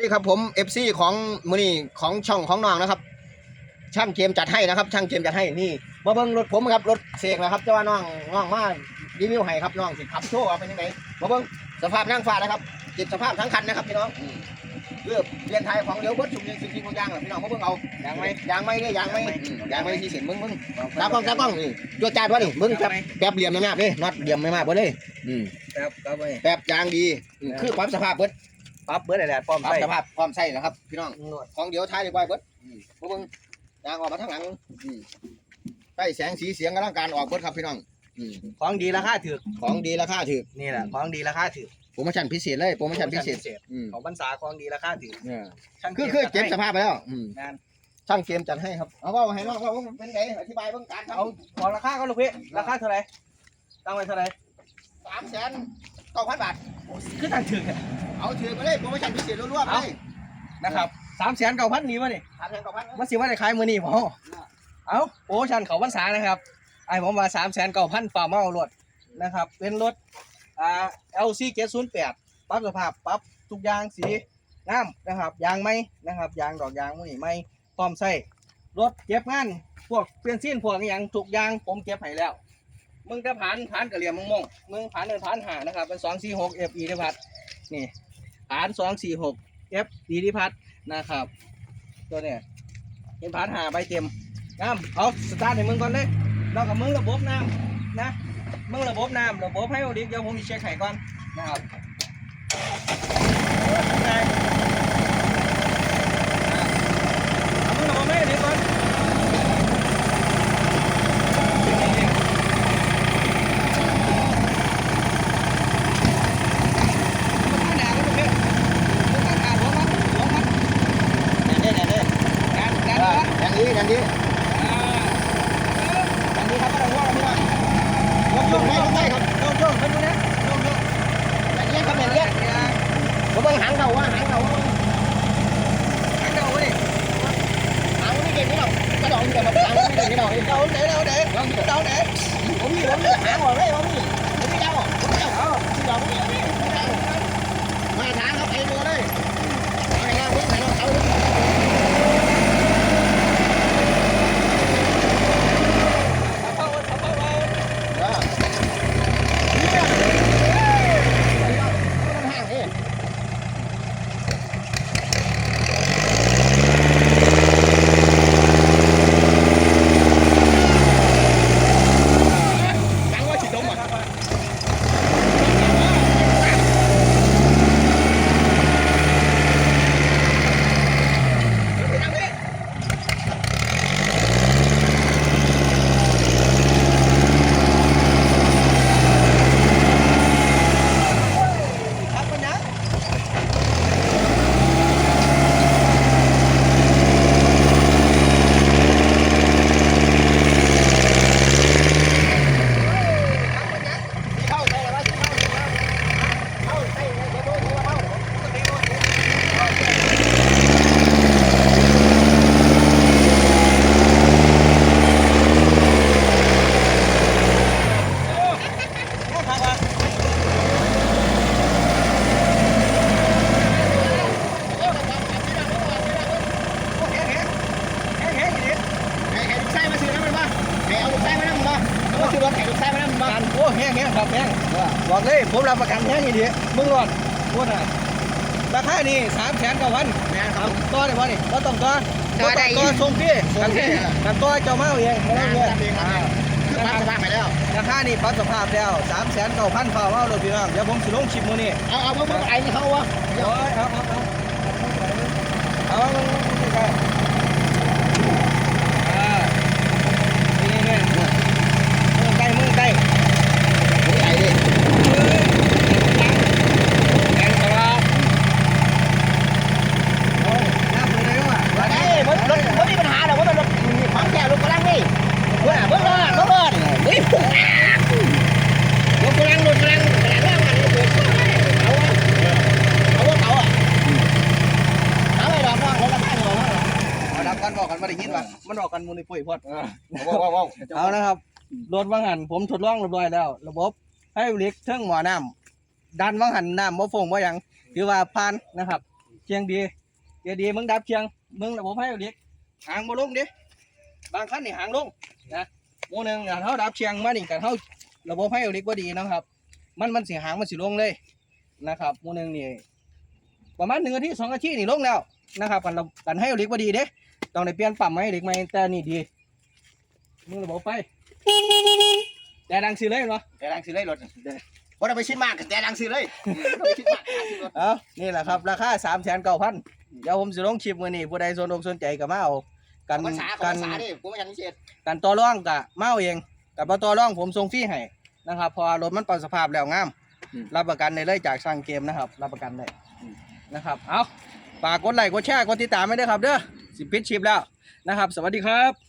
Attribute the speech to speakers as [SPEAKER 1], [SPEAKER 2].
[SPEAKER 1] นี่ครับผม FC ของมือนี่ของช่องของน้องนะครับ ช่างเกมจัดให้นะครับ ช่างเกมจัดให้นี่มาเบิ่งรถผมครับรถเสกนะครับเจ้าว่าน้องน้องมารีวิวให้ครับน้องสิขับโชว์ว่าเป็นยังไงมาเบิ่งสภาพนั่งฟ้านะครับติดสภาพทั้งคันนะครับพี่น้องอืมเลือกเปลี่ยนไทยของเดียวเบิดสุกสิ่งสิ่งทุกอย่างเลยพี่น้องมาเบิ่งเอายางไหมยางไหมเนี่ยยางไหมอืมยางไหมที่เสียนมึงมึงตากล้องตากล้องนี่ตัวจานวะนี่มึงแบบแบบเหลี่ยมไม่มากเลยน็อตเหลี่ยมไม่มากเบิดเลยอืม
[SPEAKER 2] ครับครับไป
[SPEAKER 1] แบบยางดีอืมคือความสภาพเบิด
[SPEAKER 2] ปั๊บเบิร์ดอะไรป้อม
[SPEAKER 1] ปรับ
[SPEAKER 2] ใส่
[SPEAKER 1] สภาพความใส่นะครับ พี่น้อง
[SPEAKER 2] นวด
[SPEAKER 1] ของเดียวท้ายดีกว่าเบิดอืมพวกมึงยางออกมาทั้งหลังอืมใต้แสงสีเสียงกำลังการออกเบิดครับพี่น้องอืม
[SPEAKER 2] ของดีราคาถือ
[SPEAKER 1] ของดีราคาถูก
[SPEAKER 2] นี่แหละของดีราคาถือ
[SPEAKER 1] โปรโมชั่นพิเศษเลยโปรโมชั่นพิเศษอืม
[SPEAKER 2] ของพรรษาของดีราคาถือ
[SPEAKER 1] เนี่ย
[SPEAKER 2] ช่าง
[SPEAKER 1] คือคือเก็บส
[SPEAKER 2] จัดให้
[SPEAKER 1] ภาพไปแล้วอืม
[SPEAKER 2] งาน
[SPEAKER 1] ช่างเกมจัดให้ครับเอาว่าให้น้องว่าเป็นไงอธิบายเบื้องการครับ
[SPEAKER 2] เอาบอกราคาก็ลูกพี่ราคาเท่าไหร่ตั้งไว้เท่าไหร่
[SPEAKER 1] สามแสน เก้าพันบาท
[SPEAKER 2] คือตั้งถึงเนี่ย
[SPEAKER 1] เอาถือไปเลยโปรโมชั่นพิเศษรวมๆเลย
[SPEAKER 2] นะครับสามแสนเก้าพันนี้วะนี่
[SPEAKER 1] สามแสนเก้าพัน
[SPEAKER 2] มันสิว่าได้ขายมือนี่พอเอาโอ้ชันเขาพรรษานะครับไอ้ผมมาสามแสนเก้าพันฝ่าเมารถนะครับ เป็นรถอ่า LC เจ็ดศูนย์แปดปรับสภาพปรับทุกอย่างสีงามนะครับยางไหมนะครับยางดอกยางมือนี่ไหมพร้อมใส่รถเก็บงานพวกเปลี่ยนซีนพวกอหย่างทุกอย่างผมเก็บให้แล้ว มึงจะผ่านผ่านกระเหลี่ยมมึงมงมึงผ่านเดินผ่านหานะครับเป็นสองสี่หก FE ที่พัดนี่ผ่านสองสี่หก F ดีที่พัดนะครับ ตัวเนี่ยเป็นผ่านหาใบเต็มงามเอาสตาร์ทให้มึงก่อนเลยเรากับมึงระบบน้ำนะมึงระบบน้ำระบบให้โอดิเดี๋ยวผมจะเช็คให้ก่อนนะครับไงเอามึงระบบให้โอดิก่อนนี่ๆ มันหนาก็ถูกเนี่ยมันหนาหัวมันหัวมัน
[SPEAKER 1] เนี่ยเนี่ยเนี่ย
[SPEAKER 2] งานงาน
[SPEAKER 1] อ่า
[SPEAKER 2] วะ
[SPEAKER 1] อย่างนี้อย่างนี้
[SPEAKER 2] อ่า
[SPEAKER 1] อย่างนี้ครับไม่ต้องว่าพี่น้องยกยกให้ยกให้ครับ
[SPEAKER 2] โยกโยกมันดูนะโยกโยก
[SPEAKER 1] อย่างนี้ครับอย่างนี้ผมเบิ่งหางเขาว่าหางเขาว่า
[SPEAKER 2] หางเดาเว้ย
[SPEAKER 1] หางไม่เก่งนี่หรอกกระดองเดียวมาหางไม่เก่งนี่หรอก
[SPEAKER 2] เดาไหนเดาไหนเดาไหน
[SPEAKER 1] ผมมีผมมีหางออกเลยผมมีผมมีเจ้าผมมีเจ้าเอาที่ดอกผมมีผมมีผมมีมาทางครับไอ้ตัวเลยเอาไงครับพี่ใส่รองเท้า
[SPEAKER 2] เข้าเข้าเข้า
[SPEAKER 1] เออมันห่างเองยังว่าฉีดดมอะ
[SPEAKER 2] ครับมันนะครับว่าโอเคโอเคแข็งแข็งดี
[SPEAKER 1] ให้ให้ลูกไส้มาซื้อน้ำมันบ้างให้เอาลูกไส้มาน้ำมันบ้างเอามาซื้อรถให้ ลูกไส้มาน้ำมันบ้าง
[SPEAKER 2] การโอ้แห้งแห้งครับแห้งบอกเลยผมรับประกันแห้งอย่างนี้มึงรอดพูดน่ะราคานี่สามแสนเก้าพัน
[SPEAKER 1] แม่ครับ
[SPEAKER 2] ต่อได้ป่ะนี่บ่ต้องต่อ
[SPEAKER 1] ต่อได้
[SPEAKER 2] บ่ต้องต่อส่งพี่
[SPEAKER 1] ส่งฟรี
[SPEAKER 2] กันต่อเจ้ามาเอาเองไม่ต้องเรียน
[SPEAKER 1] คือปั๊บสภาพไปแล้ว
[SPEAKER 2] ราคานี่ปรับสภาพแล้วสามแสนเก้าพันฝ่าว่าเราพี่น้องเดี๋ยวผมสิลงชิปมื้อนี้
[SPEAKER 1] เอาเอาเพิ่มไอ้นี่เขาวะ
[SPEAKER 2] เดี๋ยวเอาเอาเอาเอาเอาเอาอ่านี่นี่มือใกล้มือใกล้
[SPEAKER 1] ไอ้ดิ
[SPEAKER 2] แรงตลอดโอ้น้ำมือเลยว่ะ
[SPEAKER 1] ไอ้รถรถรถมีปัญหาหรอกว่ามันรถความแก่รถกำลังนี่เพื่อนเพื่อนรอดรถรอดเฮ้ยปุ๊บรถกำลังรถกำลังกำลังล่างมันรถเอาวะเอาวะเขาอะเอาไปดอกน้องรถละพันหรอ
[SPEAKER 2] เอาดับกันบอกกัน มาได้ยินว่ะมันออกกันมูลนิธิพอด
[SPEAKER 1] ว้าวว้าวว้าว
[SPEAKER 2] เอานะครับรถว่างหันผมทดลองเรียบร้อยแล้ว ระบบให้เล็กเทิงหมอน้ำดันว่างหันน้ำบ่ฟงบ่หยังถือว่าผ่านนะครับเชียงดีเกียร์ดีมึงดับเชียงมึงระบบให้เล็กหางบ่ลงดิบางคันนี่หางลงนะโมหนึงกันเฮาดับเชียงมานี่กันเฮาระบบให้เล็กบ่ดีนะครับ มันมันสิหางมันสิลงเลยนะครับโมหนึงนี่ประมาณหนึ่งนาทีสองนาทีนี่ลงแล้วนะครับกันเรากันให้เล็กบ่ดีเด้ ต้องได้เปลี่ยนปั๊มให้เล็กใหม่แต่นี่ดีมึงระบบไฟแต่ดังสิเลยเนาะ
[SPEAKER 1] แต่ดังซื้อเลยรถบ่ได้ไปชิดมากแต่ดังซื้อเลยบ่ได้ไปชิดมากหาซื้อรถ
[SPEAKER 2] เอานี่แหละครับ ราคาสามแสนเก้าพันเดี๋ยวผมสิลงคลิปมือนี้ผู้ใดสนอกสนใจก็มาเอากัน
[SPEAKER 1] ภาษาขอ
[SPEAKER 2] กั
[SPEAKER 1] ง
[SPEAKER 2] น
[SPEAKER 1] ภาษาดิผมไม่ทันพิเศษ
[SPEAKER 2] กันต่อร่องกะมาเอาเองกับมาต่อร่องผมส่งฟรีให้นะครับเพอรถมันปรับสภาพแล้วงาม รับประกันได้เลยจากสร้างเกมนะครับ รับประกันได้นะครับ เอาฝากกดไลค์กดแชร์กดติดตามไว้ด้วยครับเด้อ สิปิดชิปแล้วนะครับ สวัสดีครับ